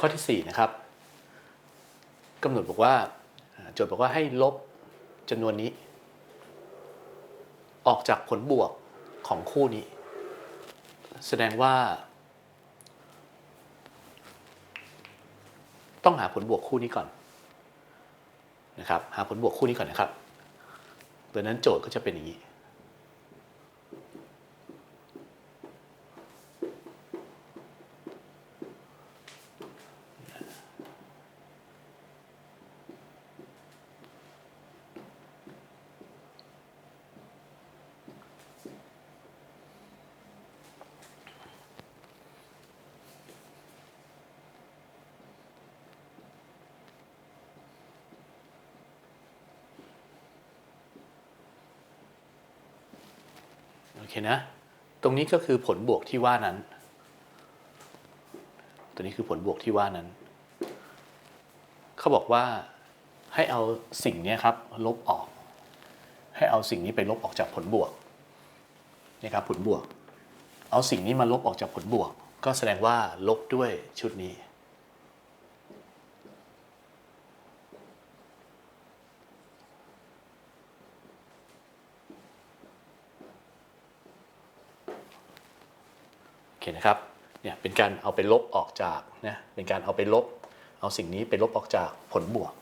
ข้อที่4นะครับกำหนดบอกว่าอ่าโจทย์บอกว่าให้ลบจำนวนนี้ ออกจากผลบวกของคู่นี้ แสดงว่า ต้องหาผลบวกคู่นี้ก่อนนะครับ หาผลบวกคู่นี้ก่อนนะครับดังนั้นโจทย์ก็จะเป็นอย่างนี้ เคนะตรงนี้ก็คือผลบวกที่ว่านั้น ตัวนี้คือผลบวกที่ว่านั้น เขาบอกว่าให้เอาสิ่งนี้ครับลบออก ให้เอาสิ่งนี้ไปลบออกจากผลบวกนะครับผลบวก เอาสิ่งนี้มาลบออกจากผลบวก ก็แสดงว่าลบด้วยชุดนี้ โอเค นะครับเนี่ยเป็นการเอาไปลบออกจากนะเป็นการเอาไปลบ เอาสิ่งนี้ไปลบออกจากผลบวก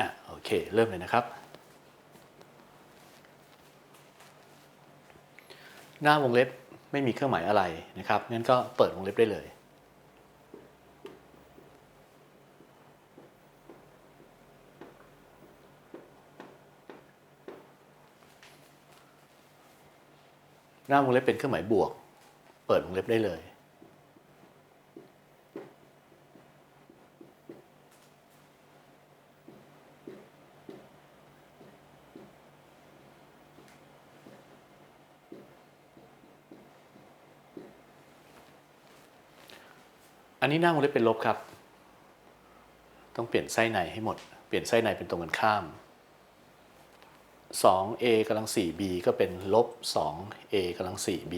อะโอเค เริ่มเลยนะครับ หน้าวงเล็บไม่มีเครื่องหมายอะไรนะครับงั้นก็เปิดวงเล็บได้เลย หน้าวงเล็บเป็นเครื่องหมายบวก เปิดวงเล็บได้เลย อันนี้หน้าวงเล็บเป็นลบครับ ต้องเปลี่ยนไส้ในให้หมด เปลี่ยนไส้ในเป็นตรงกันข้าม 2a กำลัง 4b ก็เป็นลบ 2a กำลัง 4b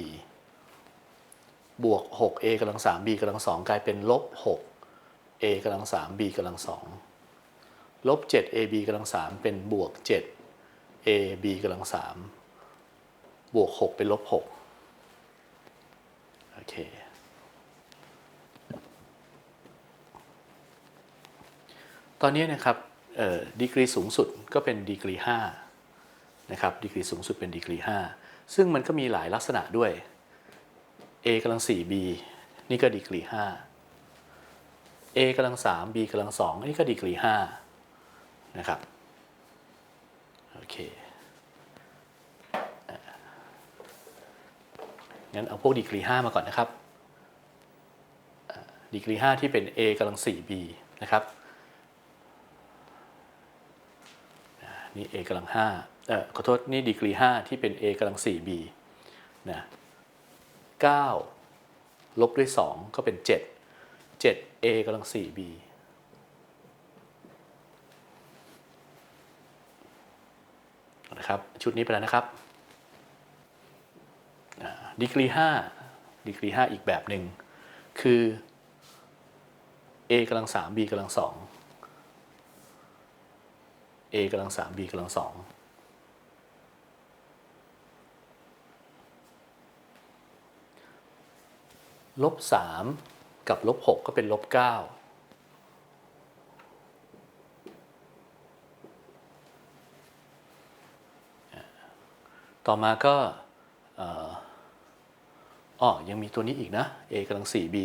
บวก 6a กำลัง 3b กำลัง 2 กลายเป็นลบ 6a กำลัง 3b กำลัง 2 ลบ 7ab กำลัง 3 เป็นบวก 7ab กำลัง 3 บวก 6 เป็นลบ 6 โอเค ตอนนี้นะครับดีกรีสูงสุดก็เป็นดีกรี 5 นะครับดีกรีสูงสุดเป็นดีกรี5ซึ่งมันก็มีหลายลักษณะด้วย a กำลัง 4b นี่ก็ดีกรี 5 a กำลัง 3 b กำลัง2อันนี้ก็ดีกรี 5 นะครับ โอเค งั้นเอาพวกดีกรี 5 มาก่อนนะครับ ดีกรี 5 ที่เป็น a กำลัง 4b นะครับ นี่ a กำลังห้า ขอโทษนี่ดีกรี 5 ที่เป็น a กำลัง 4b นะ9ลบด้วย 2 ก็เป็น 7 7a กำลัง 4b นะครับชุดนี้ไปแล้วนะครับดีกรี 5 ดีกรี 5 อีกแบบหนึ่งคือ a กำลัง 3b กำลัง 2 a กำลัง 3b กำลัง 2 ลบสามกับลบหกก็เป็นลบเก้าต่อมาก็อ๋อยังมีตัวนี้อีกนะ a กำลังสี่ b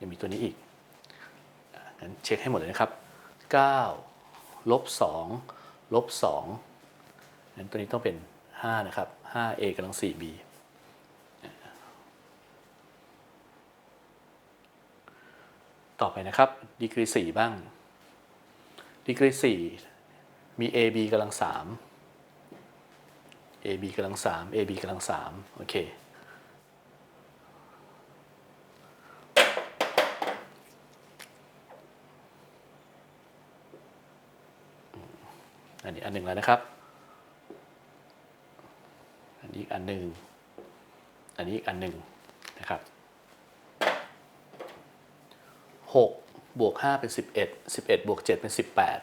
ยังมีตัวนี้อีกงั้นเช็คให้หมดเลยนะครับเก้าลบสองลบสองนั้นตัวนี้ต้องเป็น 5 นะครับ 5a กำลัง 4b ต่อไปนะครับดีกรี4บ้างดีกรี4มี ab กำลัง 3 ab กำลัง 3 ab กำลัง 3 โอเคออันนี้อันหนึ่งแล้วนะครับ อันนี้อีกอันหนึ่ง อันนี้อีกอันหนึ่งนะครับ หกบวกห้าเป็นสิบเอ็ดสิบเอ็ดบวกเจ็ดเป็นสิบแปด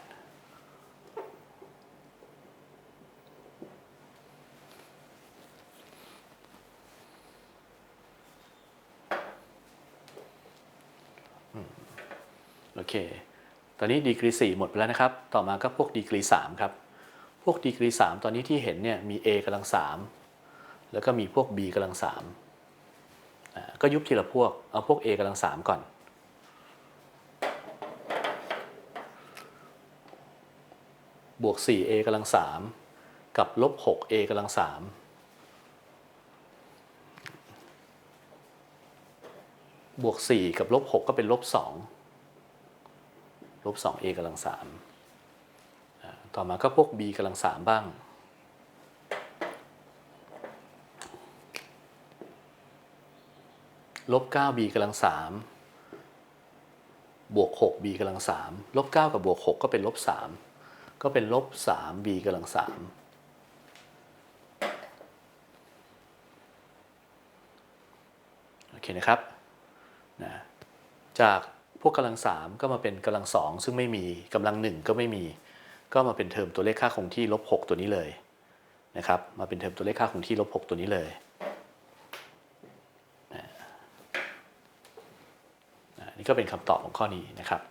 โอเค ตอนนี้ดีกรี4หมดไปแล้วนะครับ ต่อมาก็พวกดีกรี3ครับ พวกดีกรี3ตอนนี้ที่เห็นเนี่ยมี A กำลัง 3 แล้วก็มีพวก B กำลัง3ก็ยุบทีละพวก เอาพวก A กำลัง3ก่อน บวก 4a กำลัง 3 กับลบ 6a กำลัง 3 บวก 4 กับลบ 6 ก็เป็นลบ 2 ลบ 2a กำลัง 3 ต่อมาก็พวก b กำลัง 3 บ้าง ลบ 9b กำลัง 3 บวก 6b กำลัง 3 ลบ 9 กับบวก 6 ก็เป็นลบ 3 ก็เป็นลบ 3b กำลัง3โอเคนะครับนะจากพวกกำลัง3ก็มาเป็นกำลัง2ซึ่งไม่มีกำลัง1ก็ไม่มี ก็มาเป็นเทอมตัวเลขค่าคงที่ลบ6ตัวนี้เลยนะครับมาเป็นเทอมตัวเลขค่าคงที่ลบ6ตัวนี้เลยนี่ก็เป็นคำตอบของข้อนี้นะครับ